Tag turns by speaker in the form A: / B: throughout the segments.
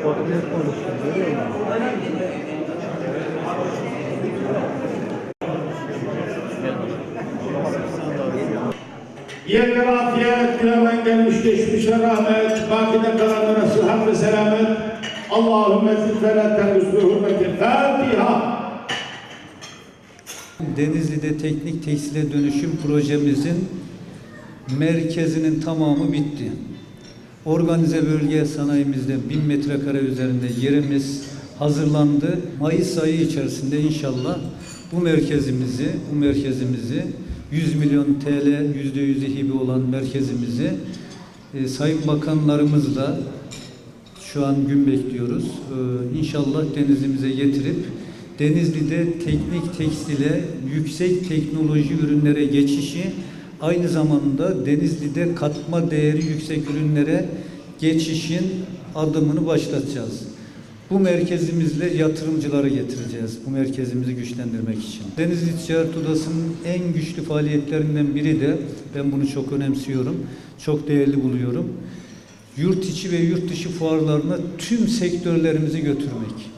A: Ne konuşuyor görüyor
B: afiyet, günemen gelmiş geçmişe rahmet, bakide kalanlara sıhhat ve selamet. Allahümme zilfele tebüsü hürmeti Fatiha.
C: Denizli'de teknik tekstile dönüşüm projemizin merkezinin tamamı bitti. Organize bölge sanayimizde 1000 metrekare üzerinde yerimiz hazırlandı. Mayıs ayı içerisinde inşallah bu merkezimizi, bu merkezimizi 100 milyon TL yüzde yüzü hibe olan merkezimizi e, Sayın Bakanlarımızla şu an gün bekliyoruz. Ee, inşallah denizimize getirip Denizli'de teknik tekstile yüksek teknoloji ürünlere geçişi aynı zamanda Denizli'de katma değeri yüksek ürünlere geçişin adımını başlatacağız. Bu merkezimizle yatırımcıları getireceğiz. Bu merkezimizi güçlendirmek için. Denizli Ticaret Odası'nın en güçlü faaliyetlerinden biri de ben bunu çok önemsiyorum. Çok değerli buluyorum yurt içi ve yurt dışı fuarlarına tüm sektörlerimizi götürmek.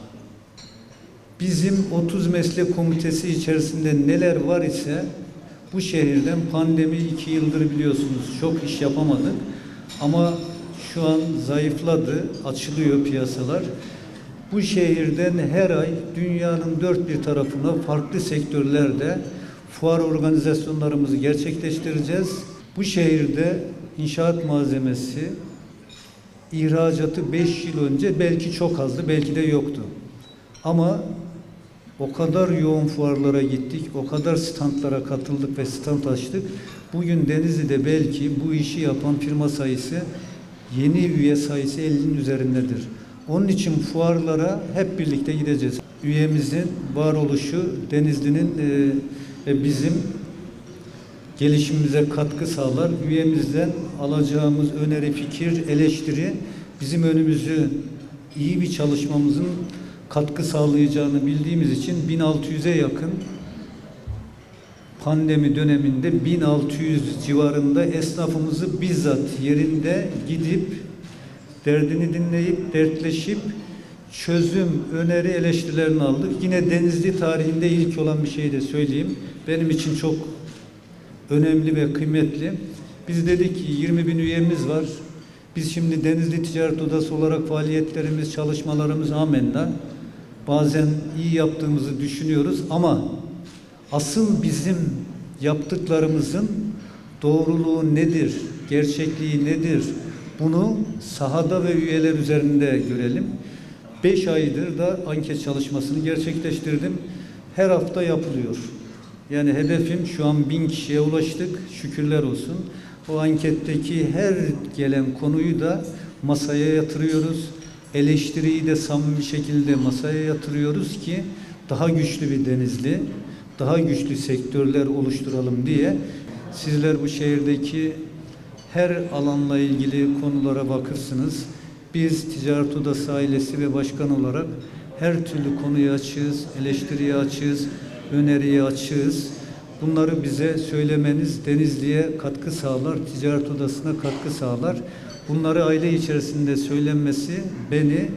C: Bizim 30 meslek komitesi içerisinde neler var ise bu şehirden pandemi iki yıldır biliyorsunuz çok iş yapamadık. Ama şu an zayıfladı, açılıyor piyasalar. Bu şehirden her ay dünyanın dört bir tarafına farklı sektörlerde fuar organizasyonlarımızı gerçekleştireceğiz. Bu şehirde inşaat malzemesi, ihracatı 5 yıl önce belki çok azdı, belki de yoktu. Ama o kadar yoğun fuarlara gittik, o kadar standlara katıldık ve stand açtık. Bugün Denizli'de belki bu işi yapan firma sayısı yeni üye sayısı 50'nin üzerindedir. Onun için fuarlara hep birlikte gideceğiz. Üyemizin varoluşu Denizli'nin e, bizim gelişimimize katkı sağlar. Üyemizden alacağımız öneri, fikir, eleştiri bizim önümüzü iyi bir çalışmamızın katkı sağlayacağını bildiğimiz için 1600'e yakın pandemi döneminde 1600 civarında esnafımızı bizzat yerinde gidip derdini dinleyip dertleşip çözüm, öneri, eleştirilerini aldık. Yine Denizli tarihinde ilk olan bir şey de söyleyeyim. Benim için çok önemli ve kıymetli. Biz dedik ki 20 bin üyemiz var. Biz şimdi Denizli Ticaret Odası olarak faaliyetlerimiz, çalışmalarımız amenna. Bazen iyi yaptığımızı düşünüyoruz ama asıl bizim yaptıklarımızın doğruluğu nedir, gerçekliği nedir? Bunu sahada ve üyeler üzerinde görelim. Beş aydır da anket çalışmasını gerçekleştirdim. Her hafta yapılıyor. Yani hedefim şu an bin kişiye ulaştık. Şükürler olsun. O anketteki her gelen konuyu da masaya yatırıyoruz. Eleştiriyi de samimi şekilde masaya yatırıyoruz ki daha güçlü bir denizli, daha güçlü sektörler oluşturalım diye sizler bu şehirdeki her alanla ilgili konulara bakırsınız. Biz Ticaret Odası ailesi ve başkan olarak her türlü konuyu açığız, eleştiriye açığız, öneriye açığız. Bunları bize söylemeniz Denizli'ye katkı sağlar, Ticaret Odası'na katkı sağlar. Bunları aile içerisinde söylenmesi beni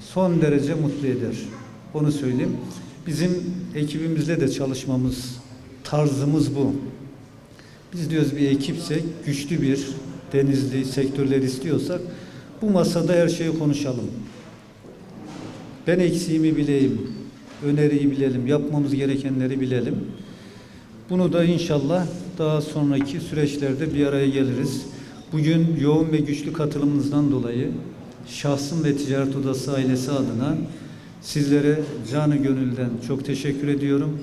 C: son derece mutlu eder. Onu söyleyeyim. Bizim ekibimizle de çalışmamız, tarzımız bu. Biz diyoruz bir ekipsek, güçlü bir denizli sektörler istiyorsak bu masada her şeyi konuşalım. Ben eksiğimi bileyim, öneriyi bilelim, yapmamız gerekenleri bilelim. Bunu da inşallah daha sonraki süreçlerde bir araya geliriz. Bugün yoğun ve güçlü katılımınızdan dolayı şahsım ve Ticaret Odası ailesi adına sizlere canı gönülden çok teşekkür ediyorum.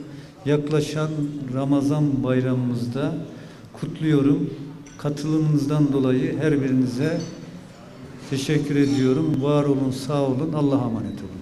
C: Yaklaşan Ramazan bayramımızda kutluyorum. Katılımınızdan dolayı her birinize teşekkür ediyorum. Var olun, sağ olun. Allah'a emanet olun.